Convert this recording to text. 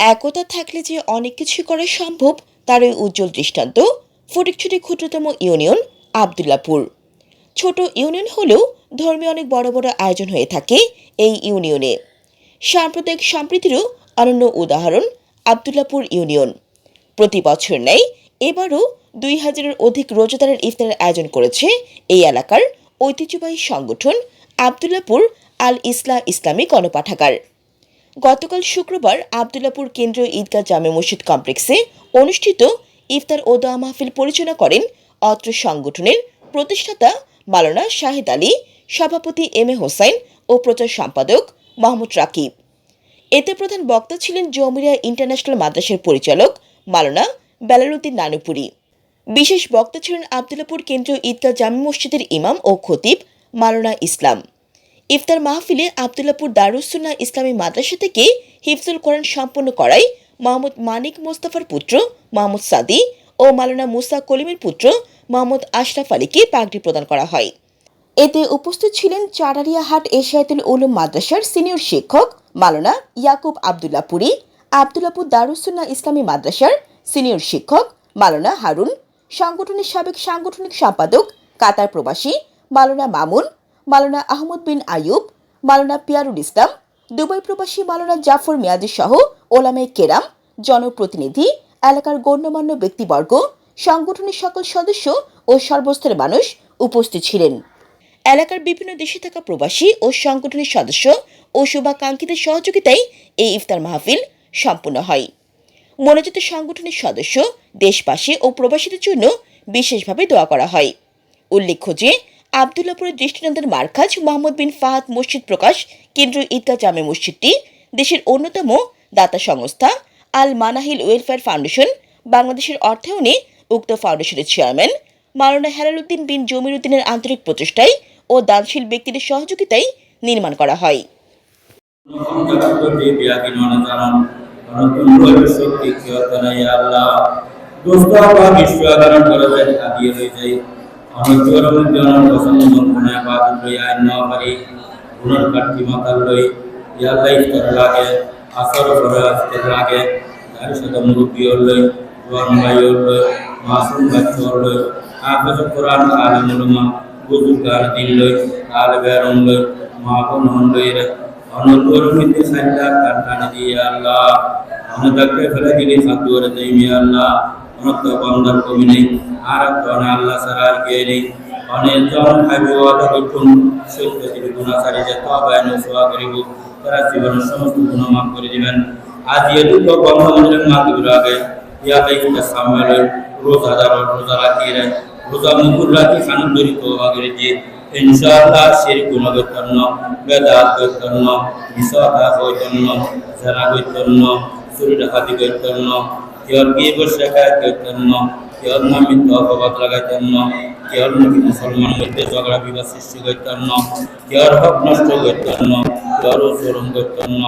একতা থাকলে যে অনেক কিছু করা সম্ভব, তার ওই উজ্জ্বল দৃষ্টান্ত ফটিকছড়ি ক্ষুদ্রতম ইউনিয়ন আবদুল্লাপুর। ছোট ইউনিয়ন হলেও ধর্মীয় অনেক বড় বড় আয়োজন হয়ে থাকে এই ইউনিয়নে। সাম্প্রদায়িক সম্প্রীতিরও অনন্য উদাহরণ আবদুল্লাপুর ইউনিয়ন। প্রতি বছর নেয় এবারও দুই হাজারের অধিক রোজাদারের ইফতারের আয়োজন করেছে এই এলাকার ঐতিহ্যবাহী সংগঠন আবদুল্লাপুর আল ইসলা ইসলামী গণপাঠাগার। গতকাল শুক্রবার আবদুল্লাপুর কেন্দ্রীয় ঈদগাহ জামে মসজিদ কমপ্লেক্সে অনুষ্ঠিত ইফতার ও দোয়া মাহফিল পরিচালনা করেন অত্র সংগঠনের প্রতিষ্ঠাতা মালানা শাহিদ আলী, সভাপতি এম এ হোসাইন ও প্রচার সম্পাদক মাহমুদ রাকিব। এতে প্রধান বক্তা ছিলেন জমিরিয়া ইন্টারন্যাশনাল মাদ্রাসার পরিচালক মালানা বেলালুদ্দিন নানুপুরি। বিশেষ বক্তা ছিলেন আবদুল্লাপুর কেন্দ্রীয় ঈদগাহ জামে মসজিদের ইমাম ও খতিব মালানা ইসলাম। ইফতার মাহফিলে আবদুল্লাপুর দারুসুন্না ইসলামী মাদ্রাসা থেকে হিফজুল কোরআন সম্পন্ন করায় মোহাম্মদ মানিক মোস্তাফার পুত্র মোহাম্মদ সাদি ও মালানা মুসা কলিমের পুত্র মোহাম্মদ আশরাফ আলীকে পাগড়ি প্রদান করা হয়। এতে উপস্থিত ছিলেন চারারিয়াহাট এশিয়াতুল উলুম মাদ্রাসার সিনিয়র শিক্ষক মালানা ইয়াকুব আবদুল্লাপুরি আবদুল্লাপুর দারুসুন্না ইসলামী মাদ্রাসার সিনিয়র শিক্ষক মালানা হারুন, সংগঠনের সাবেক সাংগঠনিক সম্পাদক কাতার প্রবাসী মালানা মামুন মালানা আহমদ বিন আয়ুব মালানা পিয়ারুল ইসলাম, দুবাই প্রবাসী মালানা জাফর মিয়াজি সহ ওলামে কেরাম, জনপ্রতিনিধি, এলাকার গণ্যমান্য ব্যক্তিবর্গ, সংগঠনের সকল সদস্য ও সর্বস্তরের মানুষ উপস্থিত ছিলেন। এলাকার বিভিন্ন দেশে থাকা প্রবাসী ও সংগঠনের সদস্য ও শুভাকাঙ্ক্ষীদের সহযোগিতায় এই ইফতার মাহফিল সম্পূর্ণ হয়। মনোনীত সংগঠনের সদস্য দেশবাসী ও প্রবাসীদের জন্য বিশেষভাবে দোয়া করা হয়। উল্লেখ্য যে আবদুল্লাপুরের দৃষ্টিনন্দন মার্কাজ, মোহাম্মদ বিন ফাহাদ মসজিদ প্রকাশ, কেন্দ্রীয় ঈদগাহ জামে মসজিদটি দেশের অন্যতম দাতা সংস্থা, আল মানাহিল ওয়েলফেয়ার ফাউন্ডেশন, বাংলাদেশের অর্থায়নে উক্ত ফাউন্ডেশনের চেয়ারম্যান, মাওলানা হেলালুদ্দিন বিন জমিরুদ্দিনের আন্তরিক প্রচেষ্টায় ও দানশীল ব্যক্তিদের সহযোগিতায় নির্মাণ করা হয়। জগৎপতি ব্যাধিনন জানন অনতুল্য শক্তি কিয়তনাই আল্লাহ দোস্ত বা বিশ্বগণ করবেন আদিয়ে হয়ে যাই অনচরম জনন বসন্ত মন্ত্রণা বাদ লই আইন ন পারি গুণর কাটি মাতাল লই ইয়াল্লাই ইফতার লাগে আসর করে আসতে লাগে তার সাথে মুরব্বী লই জোয়ান ভাই লই মাসুম বাচ্চা লই আকাশ কোরআন আলমুল মা বুজুর্গান দিন লই আল বেরম লই মা বোন হন লই রে অনুদর হইতে সাইডা কাটানি দিয়ে আল্লাহ অনুদাকে ফেলে দিলি সাদুর দেইমি আল্লাহ অনত বন্দার কমি নেই। আর কোন আল্লাহ সারার কে নেই। অনেক জন আদা করতুন সত্য তিনি গুণা সারি যে তবায় নসুয়া করিব, তারা জীবনের সমস্ত গুণ মাফ করে দিবেন। আজ এ দুটো বন্ধ মন্দিরের মা দিবর আগে। কাইটা সামনে রোজাদার রোজা রাখিয়ে রে রোজা মুকুর রাখি খানুন দরি তো আগের যে ইনশাআল্লাহ শির গুণ বেদাত গতন্ন মিসাতা গতন্ন জানা গতন্ন সুরি ডাকাতি গতন্ন কেয়ার গিয়ে বসে খায় জন্য কেয়ার নামিত অপবাদ জন্য কেয়ার নাকি মুসলমান মধ্যে ঝগড়া বিবাদ সৃষ্টি গতন্ন কেয়ার হক নষ্ট গতন্ন কেয়ার চরম গতন্ন